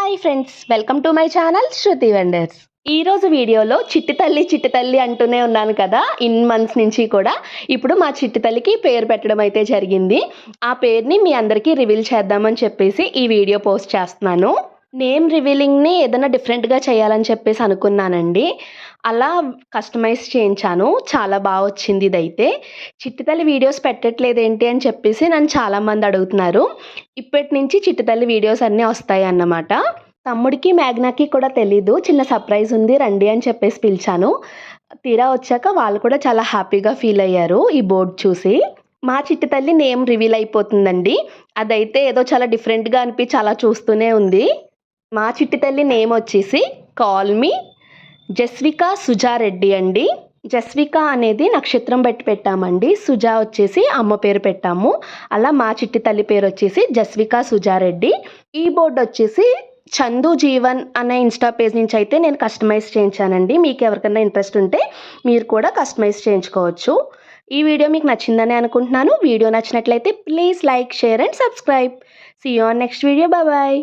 Hi friends welcome to my channel Shruti wonders ఈ రోజు వీడియోలో చిట్టి తల్లి చిట్టి తల్లి అంటూనే ఉన్నాను కదా. ఇన్ మంత్స్ నుంచి కూడా ఇప్పుడు మా చిట్టి తల్లికి పేరు పెట్టడం అయితే జరిగింది. ఆ పేరుని మీ అందరికీ రివీల్ చేద్దామని చెప్పేసి ఈ వీడియో పోస్ట్ చేస్తున్నాను. నేమ్ రివీలింగ్ని ఏదైనా డిఫరెంట్గా చేయాలని చెప్పేసి అనుకున్నానండి. అలా కస్టమైజ్ చేయించాను. చాలా బాగా వచ్చింది ఇదైతే. చిట్టితల్లి వీడియోస్ పెట్టట్లేదు ఏంటి అని చెప్పేసి నన్ను చాలామంది అడుగుతున్నారు. ఇప్పటి నుంచి చిట్టితల్లి వీడియోస్ అన్నీ వస్తాయి అన్నమాట. తమ్ముడికి మ్యాగ్నాకి కూడా తెలీదు. చిన్న సర్ప్రైజ్ ఉంది రండి అని చెప్పేసి పిలిచాను. తీరా వచ్చాక వాళ్ళు కూడా చాలా హ్యాపీగా ఫీల్ అయ్యారు ఈ బోర్డు చూసి. మా చిట్టి తల్లి నేమ్ రివీల్ అయిపోతుందండి. అదైతే ఏదో చాలా డిఫరెంట్గా అనిపించి అలా చూస్తూనే ఉంది. మా చిట్టి తల్లి నేమ్ వచ్చేసి కాల్ మీ జస్విక సుజారెడ్డి అండి. జస్విక అనేది నక్షత్రం పెట్టి పెట్టామండి. సుజా వచ్చేసి అమ్మ పేరు పెట్టాము. అలా మా చిట్టి తల్లి పేరు వచ్చేసి జస్విక సుజారెడ్డి. ఈ బోర్డు వచ్చేసి చందు జీవన్ అనే ఇన్స్టా పేజ్ నుంచి అయితే నేను కస్టమైజ్ చేయించానండి. మీకు ఎవరికైనా ఇంట్రెస్ట్ ఉంటే మీరు కూడా కస్టమైజ్ చేయించుకోవచ్చు. ఈ వీడియో మీకు నచ్చిందని అనుకుంటున్నాను. వీడియో నచ్చినట్లయితే please like share and subscribe. See on next video bye